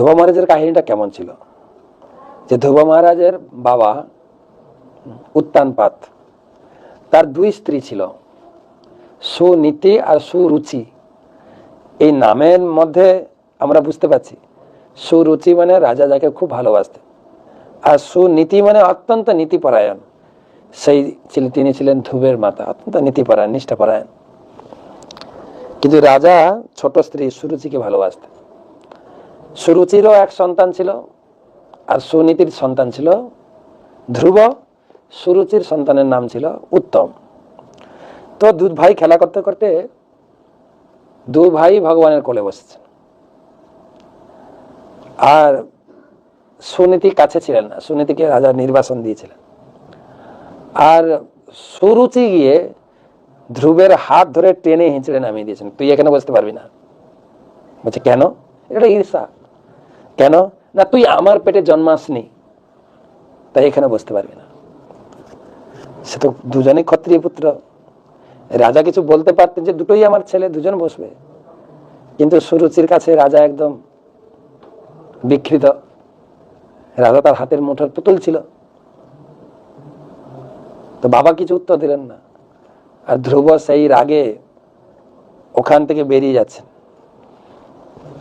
ধ্রুব মহারাজের কাহিনীটা কেমন ছিল? যে ধ্রুব মহারাজের বাবা উত্তানপাত, তার দুই স্ত্রী ছিল। সুনীতি আর সুরুচি। এই নামের মধ্যে আমরা বুঝতে পারছি, সুরুচি মানে রাজা যাকে খুব ভালোবাসতেন আর সুনীতি মানে অত্যন্ত নীতিপরায়ণ। সেই ছিল- তিনি ছিলেন ধ্রুবের মাতা, অত্যন্ত নীতিপরায়ণ, নিষ্ঠাপরায়ণ। কিন্তু রাজা ছোট স্ত্রী সুরুচিকে ভালোবাসতেন। সুরুচিরও এক সন্তান ছিল আর সুনীতির সন্তান ছিল ধ্রুব। সুরুচির সন্তানের নাম ছিল উত্তম। তো দু ভাই খেলা করতে করতে দু ভাই ভগবানের কোলে বসেছেন আর সুনীতি কাছে ছিলেন না, সুনীতিকে রাজা নির্বাসন দিয়েছিলেন। আর সুরুচি গিয়ে ধ্রুবের হাত ধরে টেনে হিঁচড়ে নামিয়ে দিয়েছেন। তুই এখানে বসতে পারবি না। বলছে, কেন? এটা ঈর্ষা। কেন? না, তুই আমার পেটে জন্মাসনি। তাই এখানে বসতে পারবি না। সে তো দুজনেই ক্ষত্রিয় পুত্র। রাজা কিছু বলতে পারতেন যে দুটোই আমার ছেলে, দুজন বসবে। কিন্তু সুরুচির কাছে রাজা একদম বিকৃত। রাজা তার হাতের মুঠোর পুতুল ছিল। তো বাবা কিছু উত্তর দিলেন না। আর ধ্রুব সেই রাগে ওখান থেকে বেরিয়ে যাচ্ছেন।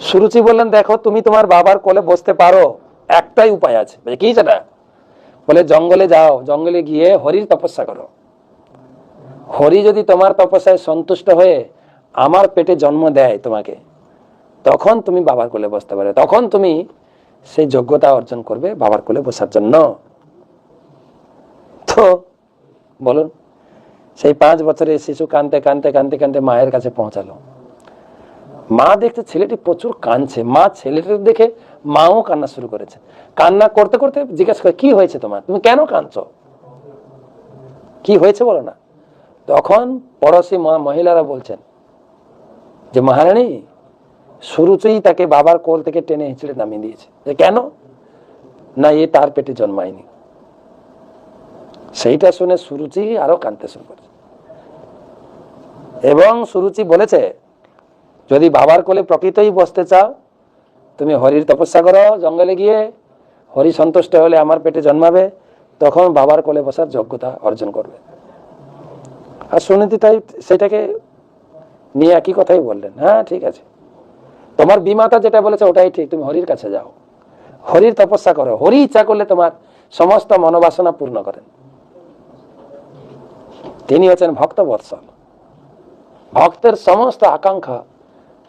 সুরুচি বললেন, দেখো, তুমি তোমার বাবার কোলে বসতে পারো। একটাই উপায় আছে। কি সেটা? বলে, জঙ্গলে যাও। জঙ্গলে গিয়ে হরির তপস্যা করো। হরি যদি তোমার তপস্যায় সন্তুষ্ট হয়ে আমার পেটে জন্ম দেয় তোমাকে, তখন তুমি বাবার কোলে বসতে পারবে তখন তুমি সেই যোগ্যতা অর্জন করবে বাবার কোলে বসার জন্য। তো বলুন, সেই পাঁচ বছরের শিশু কানতে কানতে কানতে কানতে মায়ের কাছে পৌঁছালো। মা দেখছে ছেলেটি প্রচুর কাঁদছে। মা ছেলেটি দেখে মাও কান্না শুরু করেছে। কান্না করতে করতে জিজ্ঞাসা করে, কি হয়েছে তোমার? তুমি কেন কাঁদছো? কি হয়েছে বলো না? তখন পড়োশি মহিলারা বলছেন যে, মহারানী, শুরুতেই তাকে বাবার কোল থেকে টেনে হিঁচড়ে নামিয়ে দিয়েছে। যে কেন? না, এ তার পেটে জন্মায়নি। সেইটা শুনে সুরুচি আরও কাঁদতে শুরু করেছে। এবং সুরুচি বলেছে যদি বাবার কোলে প্রকৃতই বসতে চাও, তুমি হরির তপস্যা করো, জঙ্গলে গিয়ে হরি সন্তুষ্ট হলে আমার পেটে জন্মাবে, তখন বাবার কোলে বসার যোগ্যতা অর্জন করবে। আর সুনীতি তাই সেটাকে নিয়ে একই কথাই বললেন হ্যাঁ ঠিক আছে। তোমার বিমাতা যেটা বলেছে ওটাই ঠিক, তুমি হরির কাছে যাও। হরির তপস্যা করো, হরি ইচ্ছা করলে তোমার সমস্ত মনোবাসনা পূর্ণ করেন। তিনি হচ্ছেন ভক্ত বৎসল ভক্তের সমস্ত আকাঙ্ক্ষা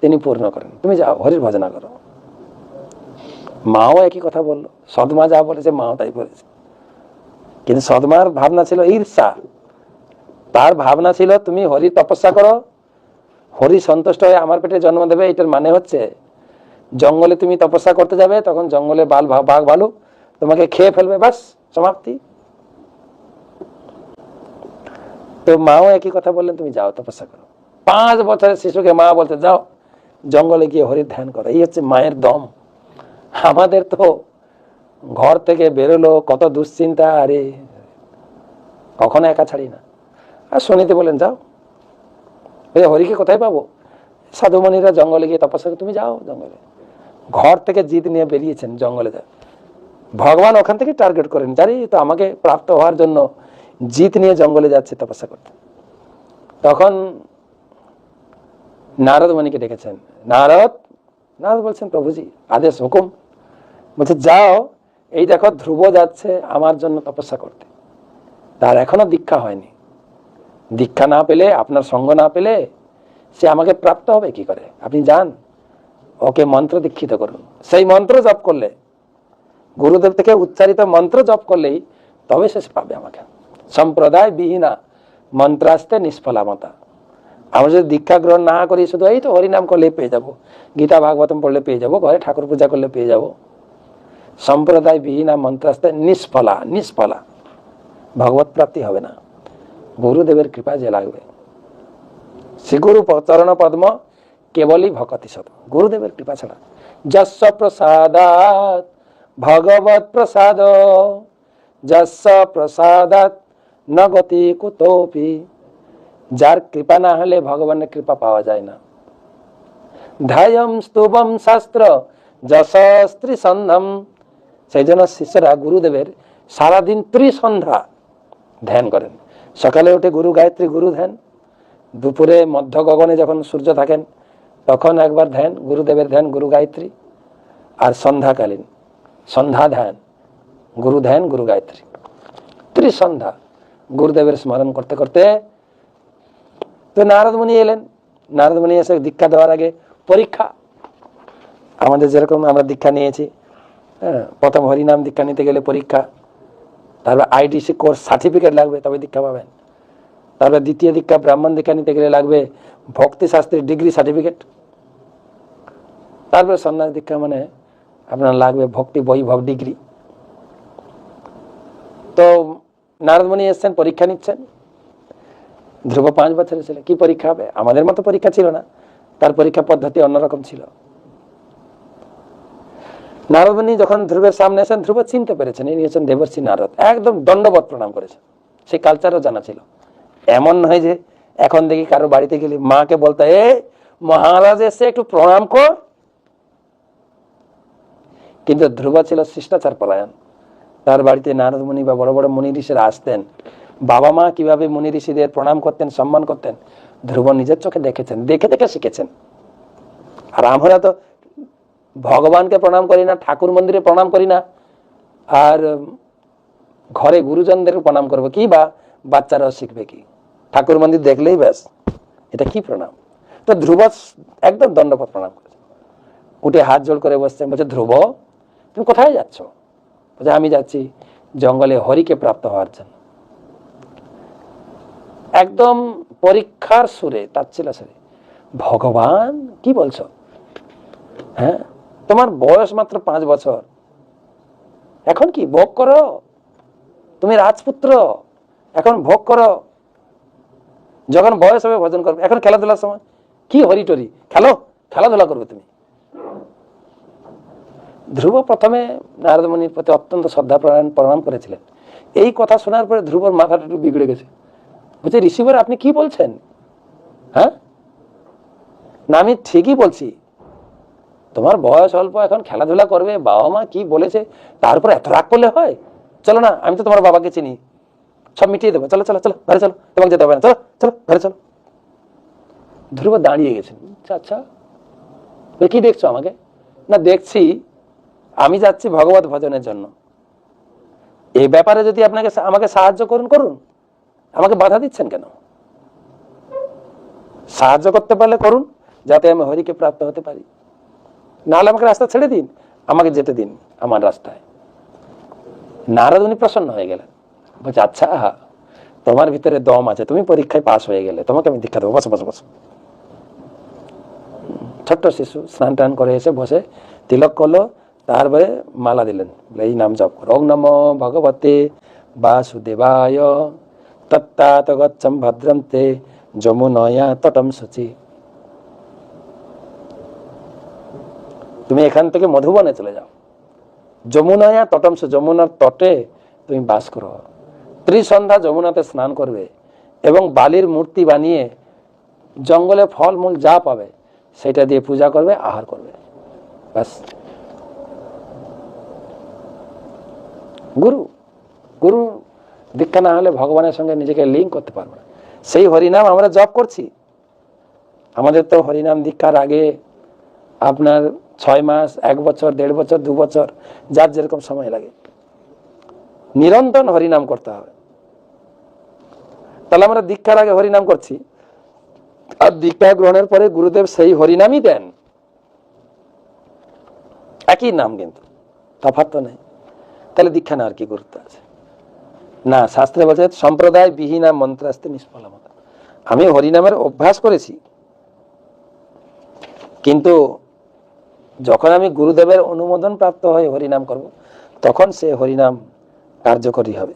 তিনি পূর্ণ করেন। তুমি যাও, হরির ভজনা করো। মাও একই কথা বলল। সদমা যা বলেছে, মাও তাই বলেছে। কিন্তু সদমার ভাবনা ছিল ঈর্ষা। তার ভাবনা ছিল, তুমি হরি তপস্যা করো। হরি সন্তুষ্ট হয়ে আমার পেটে জন্ম দেবে, এটার মানে হচ্ছে, জঙ্গলে তুমি তপস্যা করতে যাবে, তখন জঙ্গলে বাল বাঘ ভালু তোমাকে খেয়ে ফেলবে বাস সমাপ্তি। তো মাও একই কথা বললেন, তুমি যাও, তপস্যা করো। পাঁচ বছরের শিশুকে মা বলতে, যাও জঙ্গলে গিয়ে হরির ধ্যান করো, এই হচ্ছে মায়ের দম। আমাদের তো ঘর থেকে বেরোলো, কত দুশ্চিন্তা, আরে কখনো একা ছাড়ি না। আর শনিতে বলেন যাও। এই হরিকে কোথায় পাবো? সাধুমণিরা জঙ্গলে গিয়ে তপস্যা তুমি যাও জঙ্গলে। ঘর থেকে জিদ নিয়ে বেরিয়েছেন জঙ্গলে যা। ভগবান ওখান থেকে টার্গেট করেন, জানি তো আমাকে প্রাপ্ত হওয়ার জন্য জিত নিয়ে জঙ্গলে যাচ্ছে তপস্যা করতে। তখন নারদ মণিকে ডেকেছেন। নারদ নারদ বলছেন, প্রভুজি, আদেশ, হুকুম। বলছে, যাও, এই দেখো, ধ্রুব যাচ্ছে আমার জন্য তপস্যা করতে। তার এখনও দীক্ষা হয়নি। দীক্ষা না পেলে, আপনার সঙ্গ না পেলে, সে আমাকে প্রাপ্ত হবে কি করে? আপনি যান, ওকে মন্ত্র দীক্ষিত করুন। সেই মন্ত্র জপ করলে, গুরুদেব থেকে উচ্চারিত মন্ত্র জপ করলেই তবে সে পাবে আমাকে। সম্প্রদায় বিহীনা মন্ত্রাস্তে নিষ্ফলামতা। আমরা যদি দীক্ষা গ্রহণ না করি, শুধু এই তো হরিনাম করলে পেয়ে যাব। গীতা ভাগবতম পড়লে পেয়ে যাব, ঘরে ঠাকুর পূজা করলে পেয়ে যাব। সম্প্রদায় বিহীনা মন্ত্রাস্তে নিষ্ফলা নিষ্ফলা। ভগবত প্রাপ্তি হবে না। গুরুদেবের কৃপা যে লাগবে। শ্রী গুরু চরণ পদ্ম কেবলই ভকতি সদ গুরুদেবের কৃপা ছাড়া। যস্য প্রসাদাত ভগবত প্রসাদ। যস্য প্রসাদাত ন গতি কুতোপি। যার কৃপা না হলে ভগবানের কৃপা পাওয়া যায় না। ধায়ম স্তুবম শাস্ত্র যশস্ত্রী সন্ধাম। সেই জন্য শিষ্যরা গুরুদেবের সারাদিন ত্রিসন্ধ্যা ধ্যান করেন। সকালে উঠে গুরু গায়ত্রী গুরু ধ্যান। দুপুরে মধ্য গগনে যখন সূর্য থাকেন, তখন একবার ধ্যান, গুরুদেবের ধ্যান, গুরু গায়ত্রী। আর সন্ধ্যাকালীন সন্ধ্যা ধ্যান, গুরু ধ্যান, গুরু গায়ত্রী। ত্রিসন্ধ্যা, গুরুদেবের স্মরণ করতে করতে তো নারদ মুনি এলেন। নারদ মুনি এসে দীক্ষা দেওয়ার আগে পরীক্ষা। আমাদের যেরকম আমরা দীক্ষা নিয়েছি হ্যাঁ প্রথম হরিনাম দীক্ষা নিতে গেলে পরীক্ষা। তারপর আইডিসি কোর্স সার্টিফিকেট লাগবে, তবে দীক্ষা পাবেন। তারপর দ্বিতীয় দীক্ষা ব্রাহ্মণ দীক্ষা নিতে গেলে লাগবে ভক্তি শাস্ত্রের ডিগ্রি সার্টিফিকেট তারপরে সন্ন্যাস দীক্ষা মানে আপনার লাগবে ভক্তি বৈভব ডিগ্রি। তো নারদমণি এসছেন, পরীক্ষা নিচ্ছেন। ধ্রুব পাঁচ বছরের ছেলে, কি পরীক্ষা হবে? আমাদের মতো পরীক্ষা ছিল না। তার পরীক্ষা পদ্ধতি অন্যরকম ছিল। নারদমণি যখন ধ্রুবের সামনে এসেন ধ্রুব চিনতে পেরেছেন। ইনি হচ্ছেন দেবর্ষী নারদ। একদম দণ্ডবত প্রণাম করেছেন। সেই কালচারও জানা ছিল। এমন নয় যে এখন দেখি কারও বাড়িতে গেলে মাকে বলতে, এ, মহারাজ এসে একটু প্রণাম কর। কিন্তু ধ্রুব ছিল শিষ্টাচার পলায়ন। তার বাড়িতে নারদ মুনি বা বড় বড় মুনি ঋষিরা আসতেন। বাবা মা কীভাবে মুনি ঋষিদের প্রণাম করতেন, সম্মান করতেন ধ্রুব নিজের চোখে দেখেছেন, দেখে দেখে শিখেছেন। আর আমরা তো ভগবানকে প্রণাম করি না, ঠাকুর মন্দিরে প্রণাম করি না, আর ঘরে গুরুজনদের প্রণাম করব কি বা বাচ্চারাও শিখবে কি? ঠাকুর মন্দির দেখলেই ব্যাস, এটা কি প্রণাম? তো ধ্রুব একদম দণ্ডপথ প্রণাম করেছে। উঠে হাত জোড় করে বসছেন, বলছে, ধ্রুব, তুমি কোথায় যাচ্ছ? বলছে, আমি যাচ্ছি জঙ্গলে হরিকে প্রাপ্ত হওয়ার জন্য। একদম পরীক্ষার সুরে তাচ্ছিল সুরে। ভগবান, কি বলছো? হ্যাঁ? তোমার বয়স মাত্র পাঁচ বছর। এখন কি, ভোগ করো? তুমি রাজপুত্র, এখন ভোগ করো। যখন বয়স হবে ভজন করবে। এখন খেলাধুলার সময়, কি হরিটরি? খেলো, খেলাধুলা করবে তুমি। ধ্রুব প্রথমে নারদমণির প্রতি অত্যন্ত শ্রদ্ধা প্রণাম করেছিলেন। এই কথা শোনার পরে ধ্রুবর মাথাটা একটু বিগড়ে গেছে। বলছে রিসিভার আপনি কি বলছেন? হ্যাঁ? না, আমি ঠিকই বলছি। তোমার বয়স অল্প, এখন খেলাধুলা করবে, বাবা মা কি বলেছে তারপর এত রাগ করলে হয়? চলো না, আমি তো তোমার বাবাকে চিনি। সব মিটিয়ে দেবো। চলো চলো চলো, ঘরে চলো, তোমাকে যেতে হবে না। চলো চলো, ঘরে চলো। ধ্রুব দাঁড়িয়ে গেছেন আচ্ছা আচ্ছা। কি দেখছ আমাকে? না, দেখছি। আমি যাচ্ছি ভগবত ভজনের জন্য। এই ব্যাপারে যদি আপনাকে আমাকে সাহায্য করুন করুন। আমাকে বাধা দিচ্ছেন কেন? সাহায্য করতে পারলে করুন, যাতে আমি হরিকে প্রাপ্ত হতে পারি। নাহলে আমাকে রাস্তা ছেড়ে দিন, আমাকে যেতে দিন আমার রাস্তায়। নারদ উনি প্রসন্ন হয়ে গেলেন। বলছে আচ্ছা তোমার ভিতরে দম আছে, তুমি পরীক্ষায় পাশ হয়ে গেলে, তোমাকে আমি দীক্ষা দেবো, বসো বসো বসো। ছোট্ট শিশু স্নান টান করে এসে বসে তিলক করল, তারপরে মালা দিলেন এই নাম জপ করো। ওং নম ভগবতে বাসুদেবায় তত্তাত গচ্ছম ভদ্রন্তে যমুনয়া তটম সূচি তুমি এখান থেকে মধুবনে চলে যাও। যমুনায়া তটম যমুনার তটে তুমি বাস করো। ত্রিসন্ধ্যা যমুনাতে স্নান করবে এবং বালির মূর্তি বানিয়ে জঙ্গলে ফলমূল যা পাবে সেটা দিয়ে পূজা করবে, আহার করবে। ব্যাস। গুরু গুরু দীক্ষা না হলে ভগবানের সঙ্গে নিজেকে লিঙ্ক করতে পারবে না। সেই হরিনাম আমরা জপ করছি। আমাদের তো হরিনাম দীক্ষার আগে আপনার ছয় মাস, এক বছর, দেড় বছর, দু বছর, যার যেরকম সময় লাগে। নিরন্তর হরিনাম করতে হবে। তাহলে আমরা দীক্ষার আগে হরিনাম করছি। আর দীক্ষা গ্রহণের পরে গুরুদেব সেই হরিনামই দেন। একই নাম কিন্তু। তফাৎ তো নেই। তাহলে দীক্ষা নেওয়ার কি গুরুত্ব আছে? না, শাস্ত্রে বলছে সম্প্রদায় বিহীনা মন্ত্রাস্তে নিষ্ফলমত। আমি হরিনামের অভ্যাস করেছি। কিন্তু যখন আমি গুরুদেবের অনুমোদন প্রাপ্ত হয়ে হরিনাম করব, তখন সে হরিনাম কার্যকরী হবে।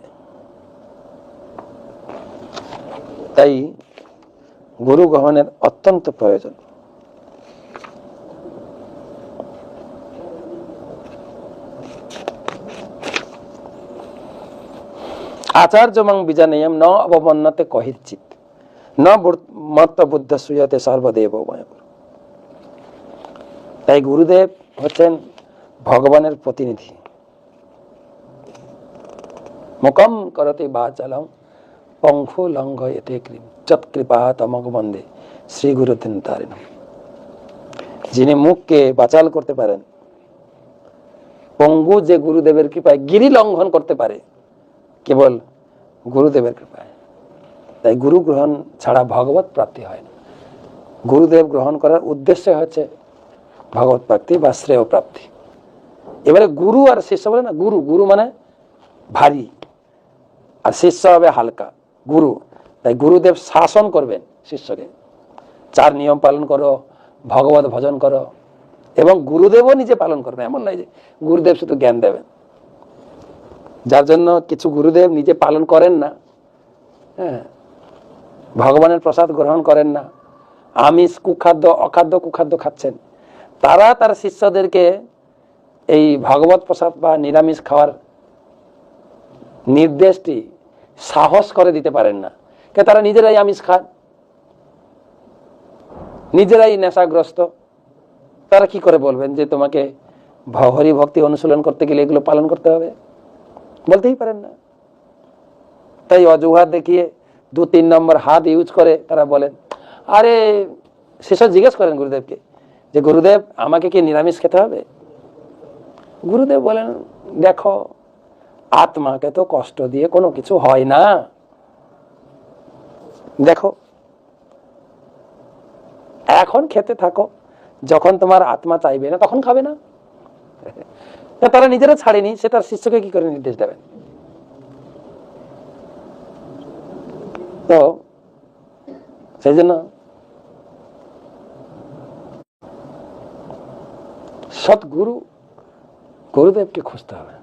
তাই গুরু গ্রহণের অত্যন্ত প্রয়োজন। মং বিজানেয়ম ন অবমন্নতে কহিচ্ছিত। ন মত্ত বুদ্ধ সুয়তে সর্বদেব তাই গুরুদেব হচ্ছেন ভগবানের প্রতিনিধি। মুখম করতে বা চালাম পঙ্খু লঙ্ঘ এতে চৎকৃপা তমক বন্দে শ্রী গুরু তিন তারিণ। যিনি মুখকে বাচাল করতে পারেন, পঙ্গু যে গুরুদেবের কৃপায় গিরি লঙ্ঘন করতে পারে কেবল গুরুদেবের কৃপায়। তাই গুরু গ্রহণ ছাড়া ভগবত প্রাপ্তি হয় না। গুরুদেব গ্রহণ করার উদ্দেশ্য হচ্ছে ভগবত প্রাপ্তি বা শ্রেয় প্রাপ্তি। এবারে গুরু আর শিষ্য বলে না, গুরু। গুরু মানে ভারী। আর শিষ্য হবে হালকা, গুরু। তাই গুরুদেব শাসন করবেন শিষ্যকে। চার নিয়ম পালন করো, ভগবত ভজন করো, এবং গুরুদেবও নিজে পালন করবে। এমন নয় যে গুরুদেব শুধু জ্ঞান দেবেন। যার জন্য কিছু গুরুদেব নিজে পালন করেন না। হ্যাঁ। ভগবানের প্রসাদ গ্রহণ করেন না। আমিষ, কুখাদ্য, অখাদ্য, কুখাদ্য খাচ্ছেন। তারা তার শিষ্যদেরকে এই ভগবত প্রসাদ বা নিরামিষ খাওয়ার নির্দেশটি সাহস করে দিতে পারেন না। কে তারা নিজেরাই আমিষ খান। নিজেরাই নেশাগ্রস্ত। তারা কি করে বলবেন যে তোমাকে ভ- হরি ভক্তি অনুশীলন করতে গেলে এগুলো পালন করতে হবে? বলতেই পারেন না। তাই অজুহাত দেখিয়ে দু তিন নম্বর হাত ইউজ করে তারা বলেন, আরে, সেসব জিজ্ঞেস করেন গুরুদেবকে যে, গুরুদেব, আমাকে কি নিরামিষ খেতে হবে? গুরুদেব বলেন, দেখো, আত্মাকে তো কষ্ট দিয়ে কোনো কিছু হয় না। দেখো, এখন খেতে থাকো, যখন তোমার আত্মা চাইবে না, তখন খাবে না। তা তারা নিজেরা ছাড়েনি সে তার শিষ্যকে কি করে নির্দেশ দেবেন? তো সেই জন্য সৎগুরু গুরুদেবকে খুঁজতে হবে।